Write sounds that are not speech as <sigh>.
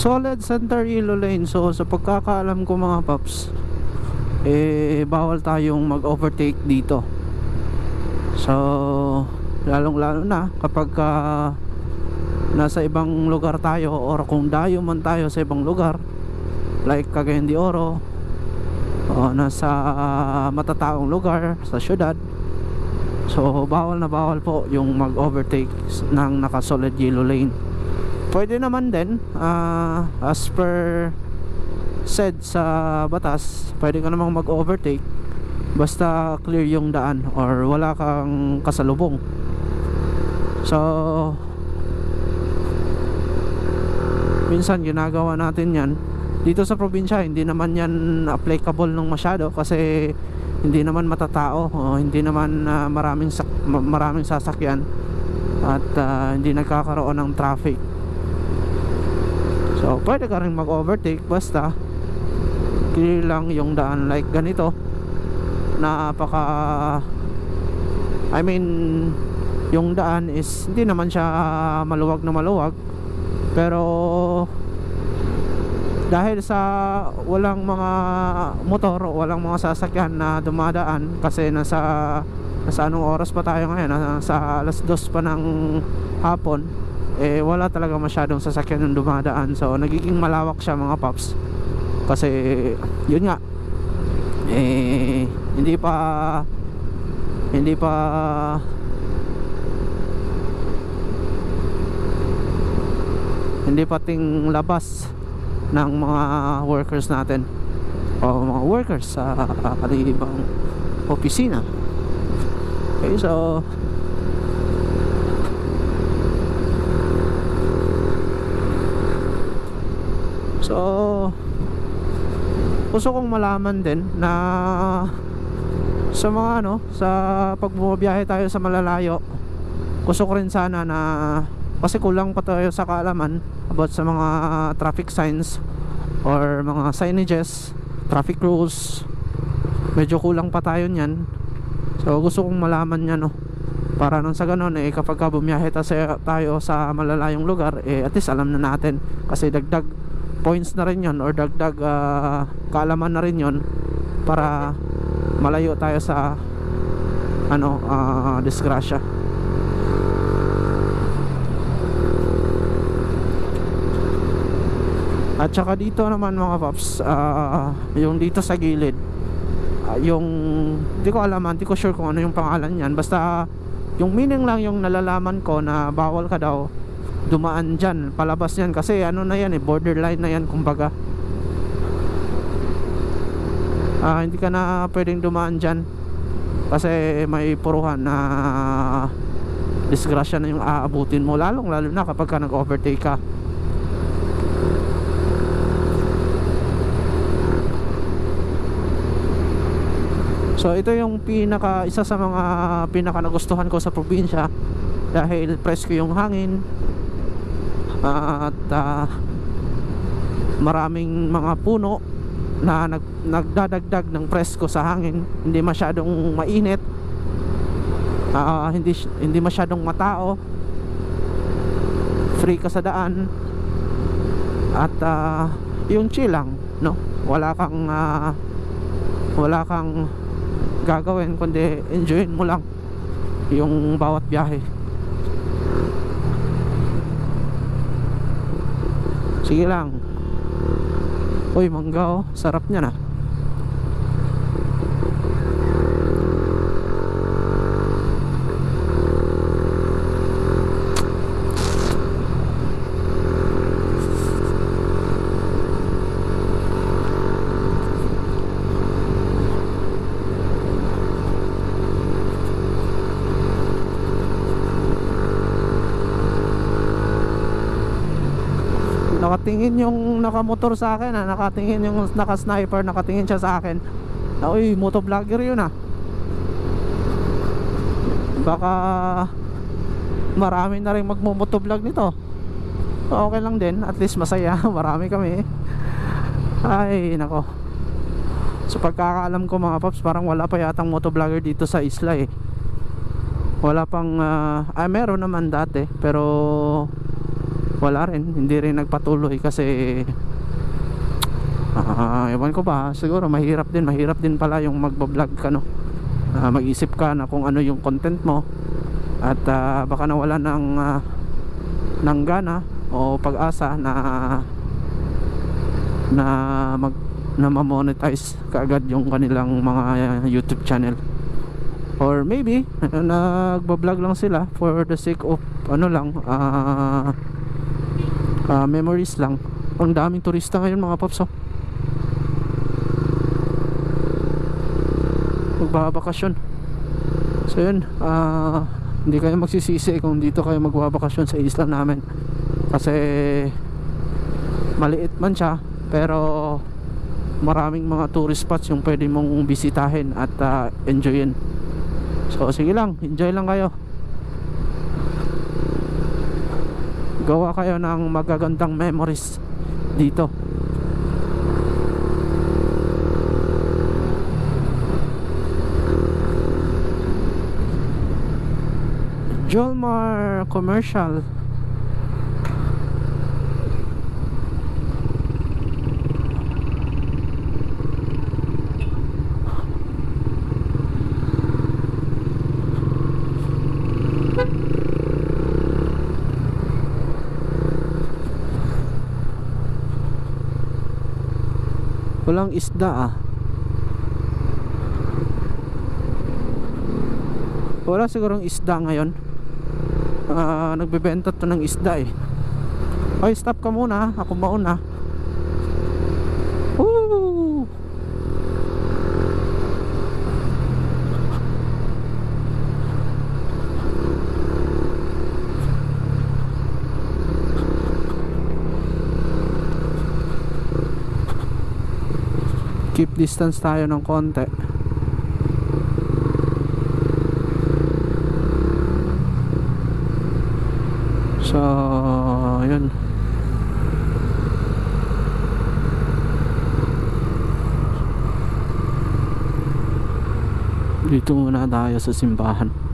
solid center yellow lane. So sa pagkakaalam ko mga paps eh bawal tayong mag overtake dito. So lalong lalo na kapag ah, nasa ibang lugar tayo or kung dayo man tayo sa ibang lugar like Cagayan de Oro o nasa ah, matataong lugar sa syudad. So bawal na bawal po yung mag overtake ng naka solid yellow lane pwede naman din. Ah, as per said sa batas pwede ka namang mag overtake basta clear yung daan or wala kang kasalubong. So minsan ginagawa natin yan. Dito sa probinsya hindi naman yan applicable ng masyado kasi hindi naman matatao o hindi naman ah, maraming sak- ma- maraming sasakyan at ah, hindi nagkakaroon ng traffic so pwede ka rin mag overtake basta clear lang yung daan. Like ganito. Napaka I mean yung daan is hindi naman siya maluwag na maluwag. Pero dahil sa walang mga motor walang mga sasakyan na dumadaan kasi nasa nasa anong oras pa tayo ngayon? Nasa alas dos pa ng hapon eh wala talaga masyadong sasakyan yung dumadaan. So nagiging malawak siya mga paps. Kasi yun nga. Eh hindi pa hindi pa hindi pa ting labas ng mga workers natin. O mga workers sa uh, ibang opisina. Okay so so gusto kong malaman din na sa mga ano sa pag tayo sa malalayo gusto ko rin sana na kasi kulang pa tayo sa kaalaman about sa mga traffic signs or mga signages traffic rules. Medyo kulang pa tayo niyan. So gusto kong malaman niya no? Para nang sa ganun eh kapag ka bumiyahe tayo sa malalayong lugar eh at least alam na natin. Kasi dagdag points na rin yon or dagdag ah, kaalaman na rin yon para malayo tayo sa ano ah, disgrasya At saka dito naman mga paps, ah, yung dito sa gilid, ah, yung hindi ko alam, hindi ko sure kung ano yung pangalan niyan. Basta yung meaning lang yung nalalaman ko na bawal ka daw dumaan dyan, palabas yan. Kasi ano na yan eh, borderline na yan kumbaga. Ah, hindi ka na pwedeng dumaan dyan. Kasi may puruhan na disgrasya na yung aabutin mo. Lalong lalo na kapag ka nag-overtake ka. So ito yung pinaka isa sa mga pinaka nagustuhan ko sa probinsya. Dahil presko yung hangin at ah, maraming mga puno na nag, nagdadagdag ng presko sa hangin. Hindi masyadong mainit. Ah, hindi hindi masyadong matao. Free ka sa daan. At ah, yung chill lang no? Wala kang ah, wala kang gagawin kundi enjoyin mo lang yung bawat biyahe sige lang. Uy mangga oh. Sarap niya na nakatingin yung nakamotor sa akin ha nakatingin yung naka-sniper nakatingin siya sa akin. Uy motovlogger yun ah. Baka marami na rin magmumotovlog nito. Okay lang din at least masaya. <laughs> Marami kami. Ay nako. Sa pagkakaalam ko mga paps parang wala pa yatang motovlogger dito sa isla eh. Wala pang ah ah, meron naman dati pero wala rin. Hindi rin nagpatuloy kasi ah ewan ko ba siguro mahirap din mahirap din pala yung magbablog ka no? Ah, mag-isip ka na kung ano yung content mo. At ah, baka nawala ng ah, ng gana o pag-asa na na mag na ma-monetize kaagad yung kanilang mga YouTube channel. Or maybe nagbablog lang sila for the sake of ano lang ah ah, memories lang. Ang daming turista ngayon mga paps oh. magbabakasyon. So yun ah hindi kayo magsisisi kung dito kayo magbabakasyon sa isla namin. Kasi maliit man siya pero maraming mga tourist spots yung pwede mong bisitahin at ah, enjoyin. So sige lang enjoy lang kayo gawa kayo ng magagandang memories dito. Jolmar Commercial Walang isda ah. Wala sigurong isda ngayon. Ah, Nagbebenta to ng isda eh. Oy stop ka muna Ako mauna. Woo! Keep distance tayo ng konti. So yun. Dito muna tayo sa simbahan